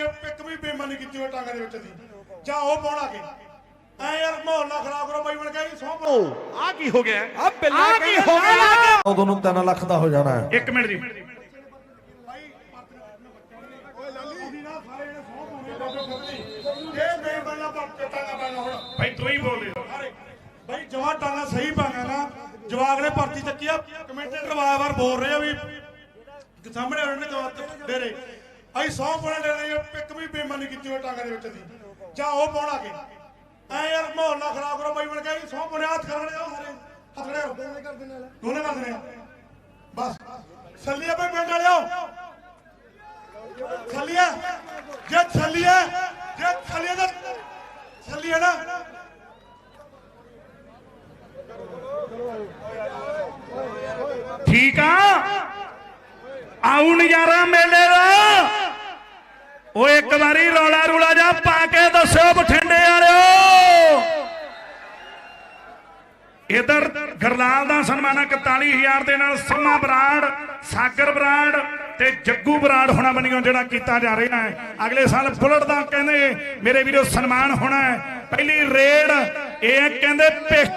ਇੱਕ ਵੀ ਬੇਈਮਾਨੀ ਕੀਤੀ ਹੋਈ ਟਾਂਗਾ ਦੇ ਵਿੱਚ ਦੀ ਜਾਂ ਉਹ ਪਾਉਣਾ ਕੇ ਐ ਯਾਰ ਮਾਹੌਲ ਨਾ ਖਰਾਬ ਕਰੋ ਬਾਈ ਬਣ ਕੇ ਸੌਂ ਆ ਕੀ ਹੋ ਗਿਆ? ਆ ਬਿੱਲਾ ਆ ਕੀ ਹੋ ਗਿਆ? ਉਦੋਂ ਨੂੰ 3 ਲੱਖ ਦਾ ਹੋ ਜਾਣਾ ਹੈ। ਇੱਕ ਮਿੰਟ ਜੀ। ਭਾਈ ਤੂੰ ਹੀ ਬੋਲ ਟਾਂਗਾ ਸਹੀ ਪਾਗਾ ਨਾ। ਜਵਾਗ ਨੇ ਭਰਤੀ ਚੱਕੀ ਆ। ਕਮੈਂਟੇਟਰ ਵਾਰ-ਵਾਰ ਬੋਲ ਰਹੇ ਆ ਵੀ ਸਾਹਮਣੇ ਉਹਨਾਂ ਨੇ ਜਵਾਬ ਦੇ ਰਹੇ ਅਸੀਂ ਸੌ ਪਾਉਣੇ ਦੇ ਰਹੇ ਆ, ਇੱਕ ਵੀ ਬੇਈਮਾਨੀ ਕੀਤੀ ਹੋਈ ਟਾਂਗਾ ਦੇ ਵਿੱਚ ਦੀ ਜਾਂ ਉਹ ਪਾਉਣਾ ਕੇ? ਐ ਯਾਰ ਮਾਹੌਲ ਨਾ ਖਰਾਬ ਕਰੋ ਬਾਈ ਬਣ ਕੇ ਸੌ ਪਾਉਣੇ ਹੱਥ ਕਰਨੇ ਆ ਸਾਰੇ। ਹੱਥ ਖੜੇ ਹੋ। ਦੋਨੇ ਕਰ ਦਿੰਦੇ ਆ ਦੋਨੇ ਕਰ ਦਿੰਦੇ ਆ ਬਸ ਛੱਲੀਆ ਭਾਈ ਪਿੰਡ ਵਾਲਿਓ। ਛੱਲੀਆ ਜੇ ਛੱਲੀਆ ਜੇ ਛੱਲੀਆ ਦਾ ਛੱਲੀਆ ਨਾ। ਠੀਕ ਆ? ਆਉ ਨਜ਼ਾਰਾ ਮੇਲੇ ਦਾ। ਉਹ ਇੱਕ ਵਾਰੀ ਰੌਲਾ ਰੂਲਾ ਜਾ ਪਾ ਕੇ ਦੱਸਿਓ ਬਠਿੰਡੇ ਵਾਲਿਓ। ਇਧਰ ਗਰਲਾਲ ਦਾ ਸਨਮਾਨਾ 41000 ਦੇ ਨਾਲ ਸਮਾ ਬਰਾੜ, ਸਾਗਰ ਬਰਾੜ ਤੇ ਜੱਗੂ ਬਰਾੜ ਹੋਣਾ ਬਣੀਓ ਜਿਹੜਾ ਕੀਤਾ ਜਾ ਰਿਹਾ ਹੈ। ਅਗਲੇ ਸਾਲ ਬੁਲਟ ਦਾ ਕਹਿੰਦੇ, ਮੇਰੇ ਵੀਰੋ ਸਨਮਾਨ ਹੋਣਾ ਹੈ। ਪਹਿਲੀ ਰੇਡ, ਇਹ ਕਹਿੰਦੇ ਪਿਸਟਲ